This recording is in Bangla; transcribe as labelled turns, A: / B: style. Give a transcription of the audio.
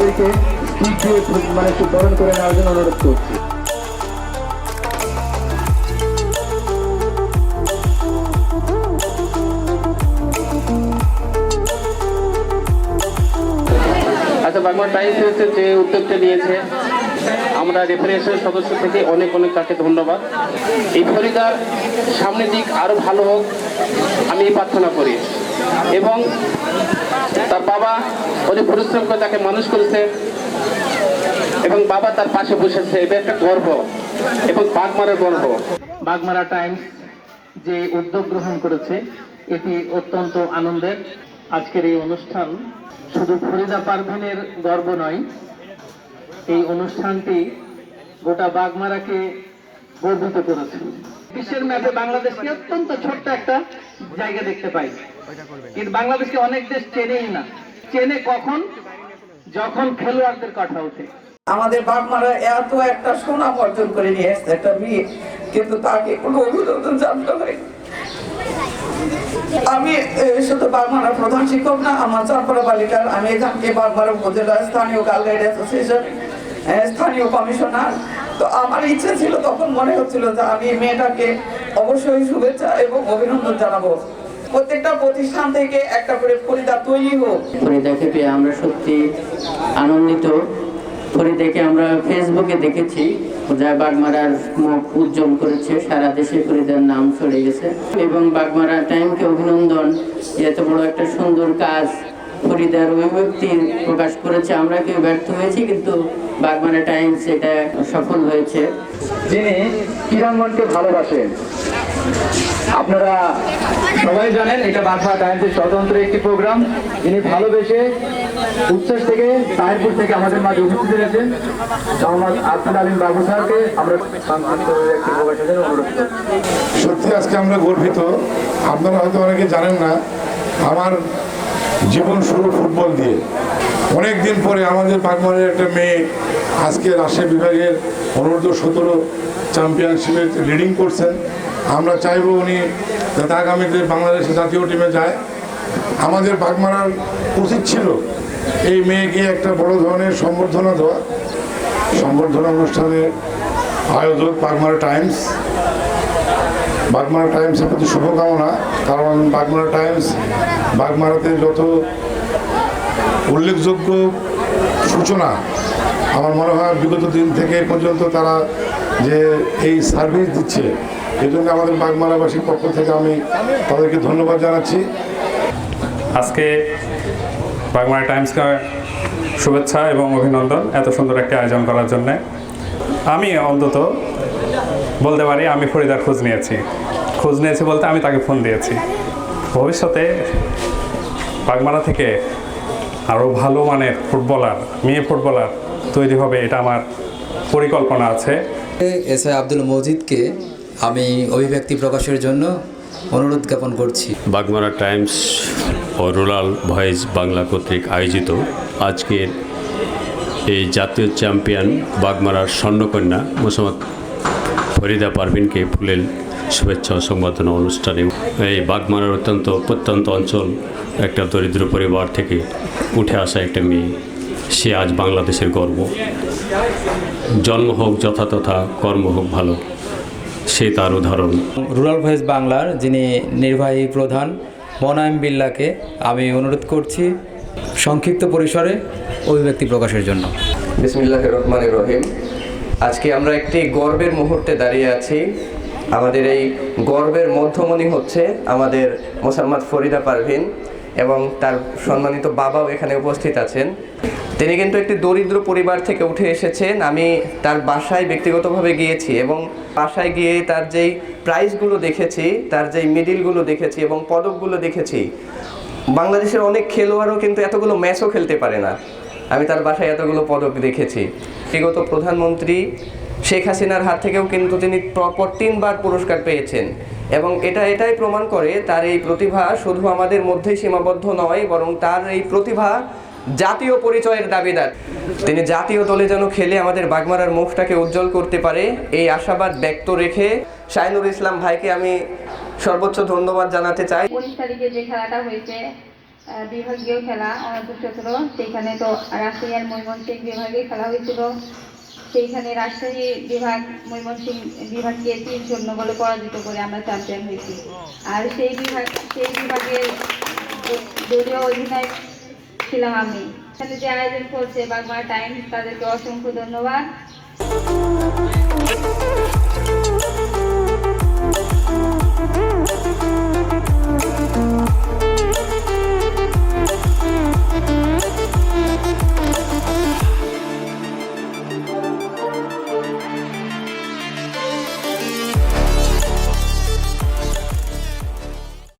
A: ভাইকে স্পিচ দিয়ে মানে একটু বরণ করে নেওয়ার জন্য অনুরোধ করছি।
B: আচ্ছা বাংলা হচ্ছে যে উদ্যোগটা নিয়েছে। আমরা রেফারেন্সের সদস্য থেকে অনেক অনেক তাকে ধন্যবাদ। এই ফরিদার সামনের দিক আরও ভালো হোক, আমি প্রার্থনা করি। এবং তার বাবা অনেক পরিশ্রম করে তাকে মানুষ করেছে এবং বাবা তার পাশে বসেছে। এটা একটা গর্ব এবং বাগমারার গর্ব। বাগমারা টাইমস যে উদ্যোগ গ্রহণ করেছে, এটি অত্যন্ত আনন্দের। আজকের এই অনুষ্ঠান শুধু ফরিদা পারভিনের গর্ব নয়, এই অনুষ্ঠানটি গোটা বাগমারাকে গর্বিত করেছে। বিশ্বের ম্যাপে বাংলাদেশকে অত্যন্ত ছোট্ট একটা জায়গা দেখতে পাই। কিন্তু বাংলাদেশকে অনেক দেশ চেনেই না। চেনে কখন? যখন খেলোয়াড়দের কথা ওঠে।
C: আমাদের বাপমারা এত একটা সুনাম অর্জন করে নিয়ে এসছে একটা মেয়ে কিন্তু তাকে কোনো অভিনন্দন জানতে হয় আমি শুধু বাগমারার প্রধান শিক্ষক না আমার চারপাড়া বালিকার আমি এখানকে বাগমারা উপজেলা স্থানীয় গার্ল গাইড অ্যাসোসিয়েশন স্থানীয় কমিশনার। তো আমার ইচ্ছে ছিল তখন মনে হচ্ছিল যে আমি মেয়েটাকে অবশ্যই শুভেচ্ছা এবং অভিনন্দন জানাব। প্রত্যেকটা প্রতিষ্ঠান থেকে একটা করে ফরিদা তৈরি হোক।
D: ফরিদাকে পেয়ে আমরা সত্যি আনন্দিত। ফরিদাকে আমরা ফেসবুকে দেখেছি যা বাগমারার মুখ উজ্জ্বল করেছে সারা দেশে ফরিদার নাম ছড়ে গেছে। এবং বাগমারা টাইমকে অভিনন্দন এত বড় একটা সুন্দর কাজ ফরিদার অভিব্যক্তি প্রকাশ করেছে। আমরা কেউ ব্যর্থ হয়েছি কিন্তু বাগমারা টাইমস এটা সফল হয়েছে।
A: যিনি ক্রীড়াঙ্গনকে ভালোবাসেন আপনারা সবাই জানেন, এটা বাঘা টাইমসের স্বতন্ত্র একটি প্রোগ্রাম। যিনি ভালোবেসে উচ্ছ্বাস থেকে তাহিরপুর থেকে আমাদের মাঝে উপস্থিত হয়েছেন। মোহাম্মদ আব্দুল আলিম বাবু স্যারকে আমরা
E: সত্যি আজকে আমরা গর্বিত। আপনারা হয়তো অনেকে জানেন না, আমার জীবন শুরু ফুটবল দিয়ে। অনেক দিন পরে আমাদের পাকমারের একটা মেয়ে আজকে রাজশাহী বিভাগের অনূর্ধ্ব সতেরো চ্যাম্পিয়নশিপে লিডিং করছেন। আমরা চাইব উনি যাতে আগামীতে বাংলাদেশের জাতীয় টিমে যায়। আমাদের বাগমারার উচিত ছিল এই মেয়েকে একটা বড় ধরনের সম্বর্ধনা দেওয়া। সম্বর্ধনা অনুষ্ঠানের আয়োজক বাগমারা টাইমস। বাগমারা টাইমসের প্রতি শুভকামনা, কারণ বাগমারা টাইমস বাগমারাতে যত উল্লেখযোগ্য সূচনা আমার মনে হয় বিগত দিন থেকে পর্যন্ত তারা যে এই সার্ভিস দিচ্ছে এই জন্য আমাদের বাগমারাবাসীর পক্ষ থেকে আমি তাদেরকে ধন্যবাদ জানাচ্ছি।
F: আজকে বাংলা টাইমসকে শুভেচ্ছা এবং অভিনন্দন এত সুন্দর একটি আয়োজন করার জন্যে। আমি অন্তত বলতে পারি, আমি ফরিদার খোঁজ নিয়েছি। খোঁজ নিয়েছি বলতে আমি তাকে ফোন দিয়েছি। ভবিষ্যতে বাগমারা থেকে আরও ভালো মানের ফুটবলার মেয়ে ফুটবলার তৈরি হবে এটা আমার পরিকল্পনা আছে।
G: এস আই আব্দুল মজিদকে আমি অভিব্যক্তি প্রকাশের জন্য অনুরোধ জ্ঞাপন করছি।
H: বাগমারা টাইমস ও রুরাল ভয়েস বাংলা কর্তৃক আয়োজিত আজকের এই জাতীয় চ্যাম্পিয়ন বাগমারার স্বর্ণকন্যা মোসাম্মদ ফরিদা পারভিনকে ফুলের শুভেচ্ছা ও সংবর্ধনা অনুষ্ঠানে এই বাগমারার অত্যন্ত প্রত্যন্ত অঞ্চল একটা দরিদ্র পরিবার থেকে উঠে আসা একটা মেয়ে। সে আজ বাংলাদেশের গর্ব। জন্ম হোক যথাতথা কর্ম হোক ভালো সে তার উদাহরণ।
G: রুরাল ভয়েস বাংলার যিনি নির্বাহী প্রধান মনায়েম বিল্লাকে আমি অনুরোধ করছি সংক্ষিপ্ত পরিসরে অভিব্যক্তি প্রকাশের জন্য।
I: বিসমিল্লাহ রহমান রহিম। আজকে আমরা একটি গর্বের মুহূর্তে দাঁড়িয়ে আছি। আমাদের এই গর্বের মধ্যমণি হচ্ছে আমাদের মোসাম্মদ ফরিদা পারভিন এবং তার সম্মানিত বাবাও এখানে উপস্থিত আছেন। তিনি কিন্তু একটি দরিদ্র পরিবার থেকে উঠে এসেছেন। আমি তার বাসায় ব্যক্তিগতভাবে গিয়েছি এবং বাসায় গিয়ে তার যেই প্রাইজগুলো দেখেছি, তার যেই মেডেলগুলো দেখেছি এবং পদকগুলো দেখেছি, বাংলাদেশের অনেক খেলোয়াড়ও কিন্তু এতগুলো ম্যাচও খেলতে পারে না। আমি তার বাসায় এতগুলো পদক দেখেছি। বিগত প্রধানমন্ত্রী শেখ হাসিনার হাত থেকেও কিন্তু তিনি প্রপর তিনবার পুরস্কার পেয়েছেন। এবং এটা, এটাই প্রমাণ করে তার এই প্রতিভা শুধু আমাদের মধ্যেই সীমাবদ্ধ নয়, বরং তার এই প্রতিভা জাতীয় পরিচয়ের দাবিদার। তিনি জাতীয় দলে যেন খেলে আমাদের বাগমারার মুখটাকে উজ্জ্বল করতে পারে, এই আশাবাদ ব্যক্ত রেখে শাইনুর ইসলাম ভাইকে আমি সর্বোচ্চ ধন্যবাদ জানাতে চাই।
J: উনিশ তারিখে যে খেলাটা হয়েছে বিভাগীয় খেলা সতেরো সেইখানে তো রাজশাহী আর ময়মনসিংহ বিভাগে খেলা হয়েছিল। সেইখানে রাজশাহী বিভাগ, ময়মনসিংহ বিভাগকে তিন শূন্য বলে পরাজিত করে আমরা চ্যাম্পিয়ন হয়েছি। আর সেই বিভাগ, সেই বিভাগের দলীয় অধিনায়ক ছিলাম আমি। এখানে যে আয়োজন করছে বাংলা টাইমস, তাদেরকে অসংখ্য ধন্যবাদ।